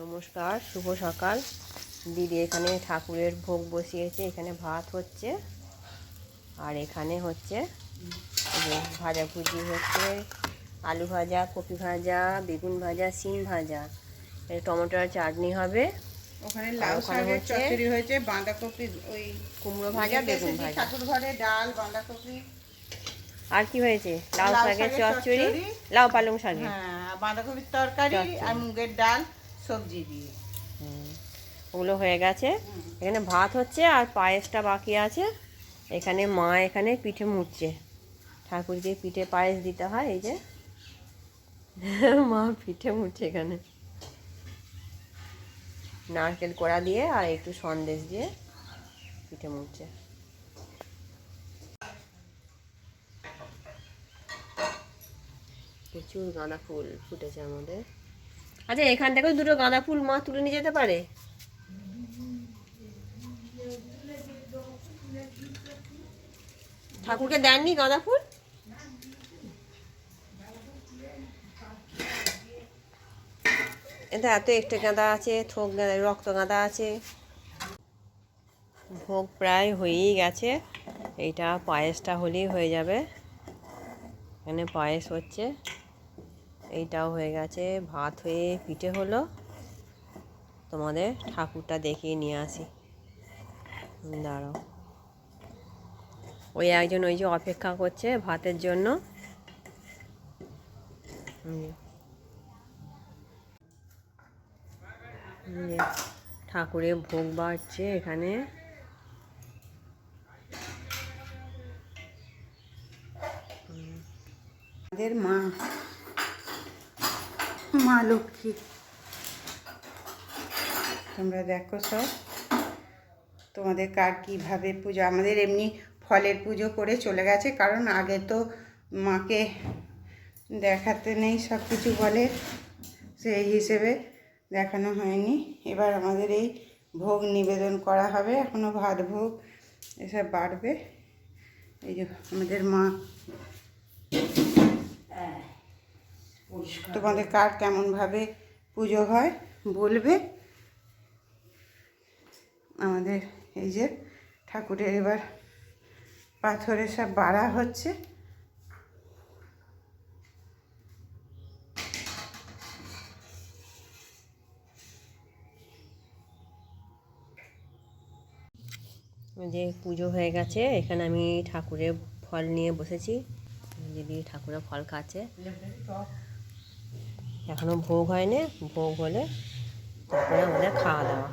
নমস্কার শুভ সকাল। দিদি এখানে ঠাকুরের ভোগ বসিয়েছে এখানে ভাত হচ্ছে। আর এখানে হচ্ছে ভাজাভুজি হচ্ছে আলু ভাজা কপি ভাজা বেগুন ভাজা সিম ভাজা। টমেটোর চাটনি হবে। ওখানে লাউ শাকের চচ্চড়ি হয়েছে বাঁধাকপি ওই কুমড়ো ভাজা বেগুন ভাজা। ঠাকুর ঘরে ডাল বাঁধাকপি। আর কি হয়েছে? লাউ শাকের চচ্চড়ি। লাউ পালং শাক হ্যাঁ বাঁধাকপির তরকারি আর মুগের ডাল। সবজি দিয়ে। ওগুলো হয়ে গেছে। এখানে ভাত হচ্ছে আর পায়েসটা বাকি আছে। এখানে মা এখানে পিঠে মুড়ছে। ঠাকুরকে পিঠে পায়েস দিতে হয় এই যে। মা পিঠে মুড়ছে এখানে। নারকেল কোড়া দিয়ে আর একটু সন্দেশ দিয়ে পিঠে মুড়ছে। প্রচুর গাঁদা ফুল ফুটেছে আমাদের। আচ্ছা এখান থেকেও দুটো গাঁদা ফুল মা তুলে নিয়ে যেতে পারে? ঠাকুরকে দেননি গাঁদা ফুল? এটা এত একটা গাঁদা আছে, থোক গাঁদা, রক্ত গাঁদা আছে। ভোগ প্রায় হয়েই গেছে। এইটা পায়েসটা হলেই হয়ে যাবে। এখানে পায়েস হচ্ছে। এইটাও হয়ে গেছে। ভাত হয়ে পিঠে হলো। তোমাদের ঠাকুরটা দেখিয়ে নিয়ে আসি। দাঁড়াও। ওই একজন ওই যে অপেক্ষা করছে ভাতের জন্য। ঠাকুরের ভোগ বাড়ছে এখানে। মা মা লক্ষ্মী। তোমরা দেখো সব। তোমাদের কার কীভাবে পুজো, আমাদের এমনি ফলের পুজো করে চলে গেছে, কারণ আগে তো মাকে দেখাতে নেই, সব কিছু বলে। সেই হিসেবে দেখানো হয়নি। এবার আমাদের এই ভোগ নিবেদন করা হবে। এখনও ভাত ভোগ এসব বাড়বে। এই যে আমাদের মা তোমাদের কার কেমনভাবে পুজো হয় বলবে? আমাদের এই যে ঠাকুরের এবার পাথরে সব বাড়া হচ্ছে। যে পুজো হয়ে গেছে এখানে আমি ঠাকুরের ফল নিয়ে বসেছি। দিদি ঠাকুরের ফল খাচ্ছে। এখনও ভোগ হয়নি ভোগ হলে তারপরে আমাদের খাওয়া দাওয়া।